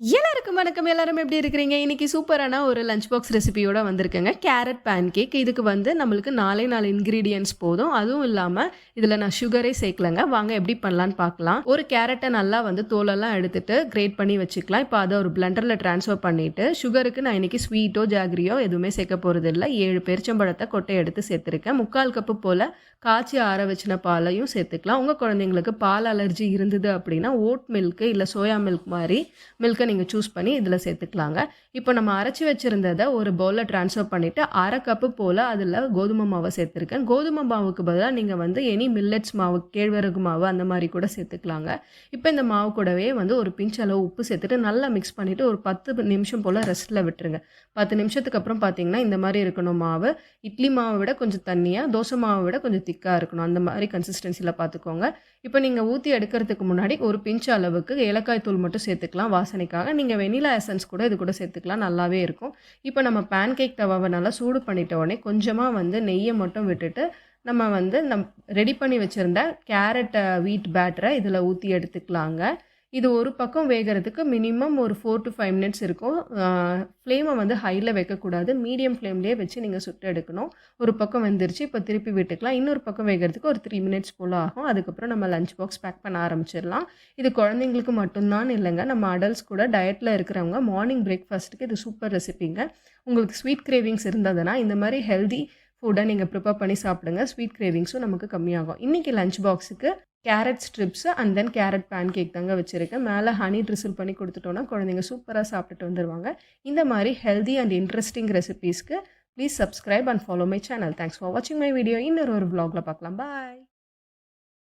எல்லாருக்கும் வணக்கம். எல்லாரும் எப்படி இருக்கிறீங்க? இன்றைக்கி சூப்பரான ஒரு லஞ்ச் பாக்ஸ் ரெசிபியோட வந்திருக்கேங்க. கேரட் பேன் கேக் இதுக்கு வந்து நம்மளுக்கு நாலே நாலு இன்க்ரீடியன்ஸ் போதும். அதுவும் இல்லாமல் இதில் நான் சுகரே சேர்க்கலங்க. வாங்க எப்படி பண்ணலான்னு பார்க்கலாம். ஒரு கேரட்டை நல்லா வந்து தோலெல்லாம் எடுத்துட்டு கிரேட் பண்ணி வச்சுக்கலாம். இப்போ அதை ஒரு பிளண்டரில் ட்ரான்ஸ்ஃபர் பண்ணிவிட்டு சுகருக்கு நான் இன்னைக்கு ஸ்வீட்டோ ஜாகிரியோ எதுவுமே சேர்க்க போகிறது இல்லை ஏழு பெருச்சம்பழத்தை கொட்டை எடுத்து சேர்த்துருக்கேன். முக்கால் கப்பு போல் காய்ச்சி ஆற வச்சின பாலையும் சேர்த்துக்கலாம். உங்கள் குழந்தைங்களுக்கு பால் அலர்ஜி இருந்தது அப்படின்னா ஓட் மில்க்கு இல்லை சோயா மில்க் மாதிரி மில்க்கை நீங்கள் சூஸ் பண்ணி இதில் சேர்த்துக்கலாங்க. இப்போ நம்ம அரைச்சி வச்சுருந்ததை ஒரு பவுலில் ட்ரான்ஸ்ஃபர் பண்ணிவிட்டு அரை கப்பு போல் அதில் கோதுமை மாவை சேர்த்துருக்கேன். கோதுமை மாவுக்கு பதிலாக நீங்கள் வந்து எனி மில்லட்ஸ் மாவு கேழ்வரகு மாவு அந்த மாதிரி கூட சேர்த்துக்கலாங்க. இப்போ இந்த மாவு கூடவே வந்து ஒரு பிஞ்ச் அளவு உப்பு சேர்த்துட்டு நல்லா மிக்ஸ் பண்ணிவிட்டு ஒரு பத்து நிமிஷம் போல் ரெஸ்ட்டில் விட்டுருங்க. பத்து நிமிஷத்துக்கு அப்புறம் பார்த்தீங்கன்னா இந்த மாதிரி இருக்கணும் மாவு. இட்லி மாவை விட கொஞ்சம் தண்ணியாக தோசை மாவை விட கொஞ்சம் திக்காக இருக்கணும். அந்த மாதிரி கன்சிஸ்டன்சியில் பார்த்துக்கோங்க இப்போ நீங்கள் ஊற்றி எடுக்கிறதுக்கு முன்னாடி ஒரு பிஞ்ச் அளவுக்கு ஏலக்காய் தூள் மட்டும் சேர்த்துக்கலாம். வாசனைக்காக நீங்கள் வெனிலா எசன்ஸ் கூட இது கூட சேர்த்துக்கலாம் நல்லாவே இருக்கும். இப்போ நம்ம பேன் கேக் தவாவை நல்லா சூடு பண்ணிட்ட உடனே கொஞ்சமாக வந்து நெய்யை மட்டும் விட்டுட்டு நம்ம வந்து நம் ரெடி பண்ணி வச்சுருந்த கேரட் வீட் பேட்டரை இதில் ஊற்றி எடுத்துக்கலாங்க. இது ஒரு பக்கம் வேகிறதுக்கு மினிமம் ஒரு ஃபோர் டு ஃபைவ் மினிட்ஸ் இருக்கும். ஃப்ளேமை வந்து ஹையில் வைக்கக்கூடாது மீடியம் ஃப்ளேம்லேயே வச்சு நீங்கள் சுட்டு எடுக்கணும். ஒரு பக்கம் வந்துருச்சு இப்போ திருப்பி விட்டுக்கலாம். இன்னொரு பக்கம் வேகிறதுக்கு ஒரு த்ரீ மினிட்ஸ் போல் ஆகும். அதுக்கப்புறம் நம்ம லஞ்ச் பாக்ஸ் பேக் பண்ண ஆரம்பிச்சிடலாம். இது குழந்தைங்களுக்கு மட்டும்தான் இல்லைங்க. நம்ம அடல்ட்ஸ் கூட டயட்டில் இருக்கிறவங்க மார்னிங் பிரேக்ஃபாஸ்ட்டுக்கு இது சூப்பர் ரெசிபிங்க உங்களுக்கு ஸ்வீட் கிரேவிங்ஸ் இருந்ததுன்னா இந்த மாதிரி ஹெல்தி ஃபுட்டை நீங்கள் ப்ரிப்பேர் பண்ணி சாப்பிடுங்க. ஸ்வீட் கிரேவிங்ஸும் நமக்கு கம்மியாகும். இன்றைக்கி லஞ்ச் பாக்ஸுக்கு carrot strips and then carrot pancake தாங்க வச்சுருக்கேன். மேலே ஹனி ட்ரிசில் பண்ணி கொடுத்துட்டோன்னா குழந்தைங்க சூப்பராக சாப்பிட்டுட்டு வந்துடுவாங்க இந்த மாதிரி healthy and interesting ரெசிபீஸ்க்கு please subscribe and follow my channel thanks for வாட்சிங் மை வீடியோ இன்னொரு ஒரு vlogல பார்க்கலாம். பாய்